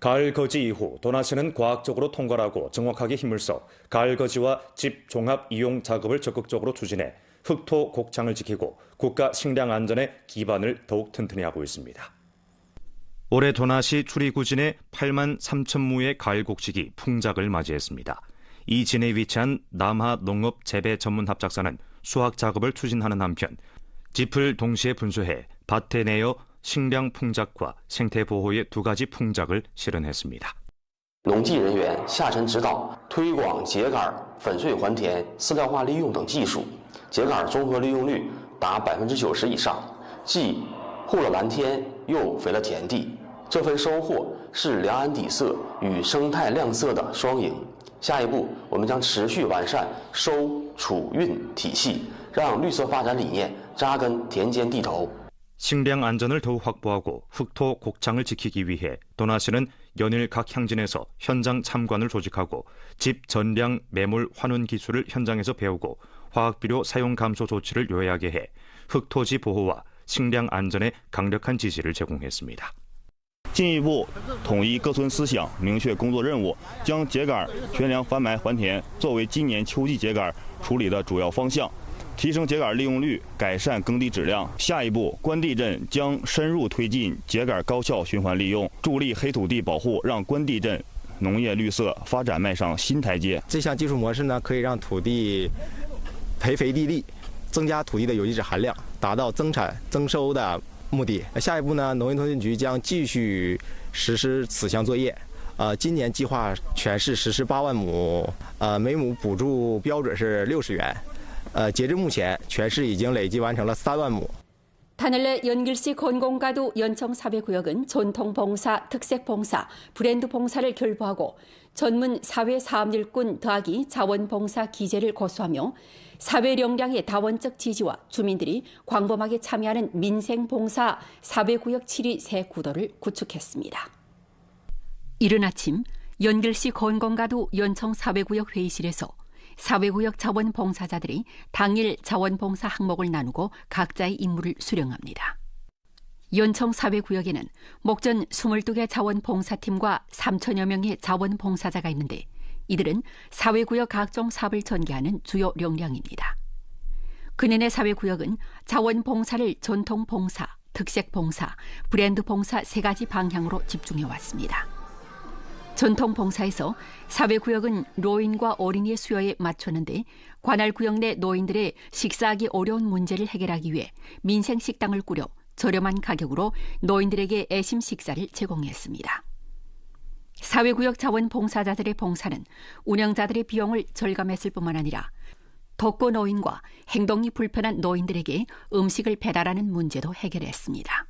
가을 거지 이후 도나시는 과학적으로 통과하고 정확하게 힘을 써 가을 거지와 집 종합 이용 작업을 적극적으로 추진해 흑토 곡창을 지키고 국가 식량 안전의 기반을 더욱 튼튼히 하고 있습니다. 올해 도나시 추리구진의 8만 3천 무의 가을 곡식이 풍작을 맞이했습니다. 이 진에 위치한 남하 농업 재배 전문 합작사는 수확 작업을 추진하는 한편 짚을 동시에 분수해 밭에 내어 식량 풍작과 생태 보호의 두 가지 풍작을 실현했습니다. 农技人员下沉指导，推广秸秆粉碎还田、饲料化利用等技术，秸秆综合利用率达百分之九十以上，既护了蓝天，又肥了田地。这份收获是两岸底色与生态亮色的双赢。下一步，我们将持续完善收、储、运体系，让绿色发展理念扎根田间地头。 식량 안전을 더욱 확보하고 흑토 곡창을 지키기 위해 도나시는 연일 각 향진에서 현장 참관을 조직하고 집 전량 매몰 환원 기술을 현장에서 배우고 화학비료 사용 감소 조치를 요약하게 해 흑토지 보호와 식량 안전에 강력한 지지를 제공했습니다. 进一步统一各村思想，明确工作任务，将秸秆全粮翻埋还田作为今年秋季秸秆处理的主要方向， 提升秸秆利用率，改善耕地质量。下一步，关地镇将深入推进秸秆高效循环利用，助力黑土地保护，让关地镇农业绿色发展迈上新台阶。这项技术模式呢，可以让土地培肥地力，增加土地的有机质含量，达到增产增收的。目的，下一步呢？农业通信局将继续实施此项作业。呃，今年计划全市实施八万亩，呃，每亩补助标准是六十元。呃，截至目前，全市已经累计完成了三万亩。 단을내 연길시 건공가도 연청 사회구역은 전통 봉사, 특색 봉사, 브랜드 봉사를 결부하고 전문 사회 사업 일꾼 더하기 자원 봉사 기제를 고수하며 사회 역량의 다원적 지지와 주민들이 광범하게 참여하는 민생 봉사 사회구역 7위 새 구도를 구축했습니다. 이른 아침 연길시 건공가도 연청 사회구역 회의실에서 사회구역 자원봉사자들이 당일 자원봉사 항목을 나누고 각자의 임무를 수령합니다. 연청 사회구역에는 목전 22개 자원봉사팀과 3천여 명의 자원봉사자가 있는데 이들은 사회구역 각종 사업을 전개하는 주요 역량입니다. 그년의 사회구역은 자원봉사를 전통봉사, 특색봉사, 브랜드봉사 세 가지 방향으로 집중해 왔습니다. 전통 봉사에서 사회구역은 노인과 어린이의 수요에 맞췄는데 관할 구역 내 노인들의 식사하기 어려운 문제를 해결하기 위해 민생 식당을 꾸려 저렴한 가격으로 노인들에게 애심 식사를 제공했습니다. 사회구역 자원 봉사자들의 봉사는 운영자들의 비용을 절감했을 뿐만 아니라 덕고 노인과 행동이 불편한 노인들에게 음식을 배달하는 문제도 해결했습니다.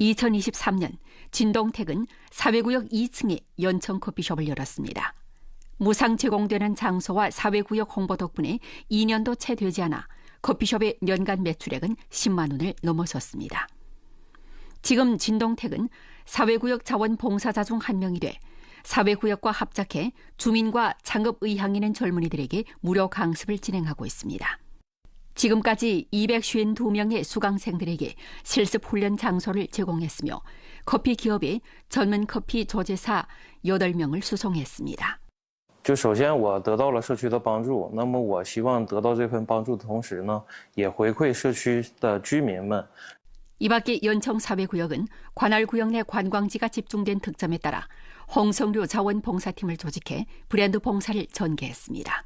2023년 진동택은 사회구역 2층에 연청 커피숍을 열었습니다. 무상 제공되는 장소와 사회구역 홍보 덕분에 2년도 채 되지 않아 커피숍의 연간 매출액은 10만 원을 넘어섰습니다. 지금 진동택은 사회구역 자원 봉사자 중 한 명이 돼 사회구역과 합작해 주민과 창업 의향 있는 젊은이들에게 무료 강습을 진행하고 있습니다. 지금까지 252명의 수강생들에게 실습 훈련 장소를 제공했으며 커피 기업에 전문 커피 조제사 8명을 수송했습니다. 就首先我得到了社区的帮助，那么我希望得到这份帮助的同时呢，也回馈社区的居民们。 이 밖에 연청 사회구역은 관할 구역 내 관광지가 집중된 특점에 따라 홍성류 자원봉사팀을 조직해 브랜드 봉사를 전개했습니다.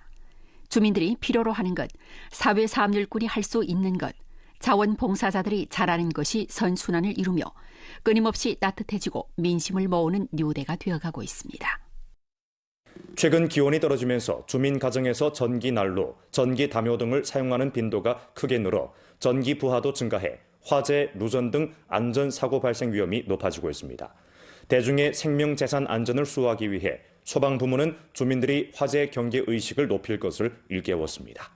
주민들이 필요로 하는 것, 사회 사업일꾼이 할 수 있는 것, 자원봉사자들이 잘하는 것이 선순환을 이루며 끊임없이 따뜻해지고 민심을 모으는 뉴대가 되어가고 있습니다. 최근 기온이 떨어지면서 주민 가정에서 전기 난로, 전기 담요 등을 사용하는 빈도가 크게 늘어 전기 부하도 증가해 화재, 누전 등 안전 사고 발생 위험이 높아지고 있습니다. 대중의 생명 재산 안전을 수호하기 위해 소방 부문은 주민들이 화재 경계 의식을 높일 것을 일깨웠습니다.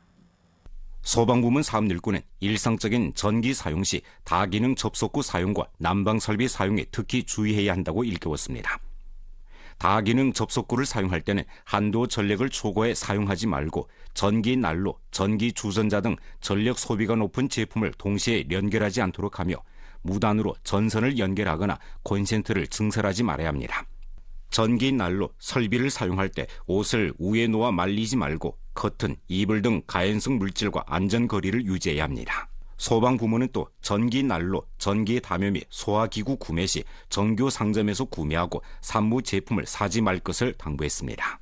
소방부문 사업일꾼은 일상적인 전기 사용 시 다기능 접속구 사용과 난방 설비 사용에 특히 주의해야 한다고 일깨웠습니다. 다기능 접속구를 사용할 때는 한도 전력을 초과해 사용하지 말고 전기 난로, 전기 주전자 등 전력 소비가 높은 제품을 동시에 연결하지 않도록 하며 무단으로 전선을 연결하거나 콘센트를 증설하지 말아야 합니다. 전기 난로, 설비를 사용할 때 옷을 위에 놓아 말리지 말고 커튼, 이불 등 가연성 물질과 안전 거리를 유지해야 합니다. 소방 부문은 또 전기 난로, 전기 담요 및 소화기구 구매 시 정규 상점에서 구매하고 산무 제품을 사지 말 것을 당부했습니다.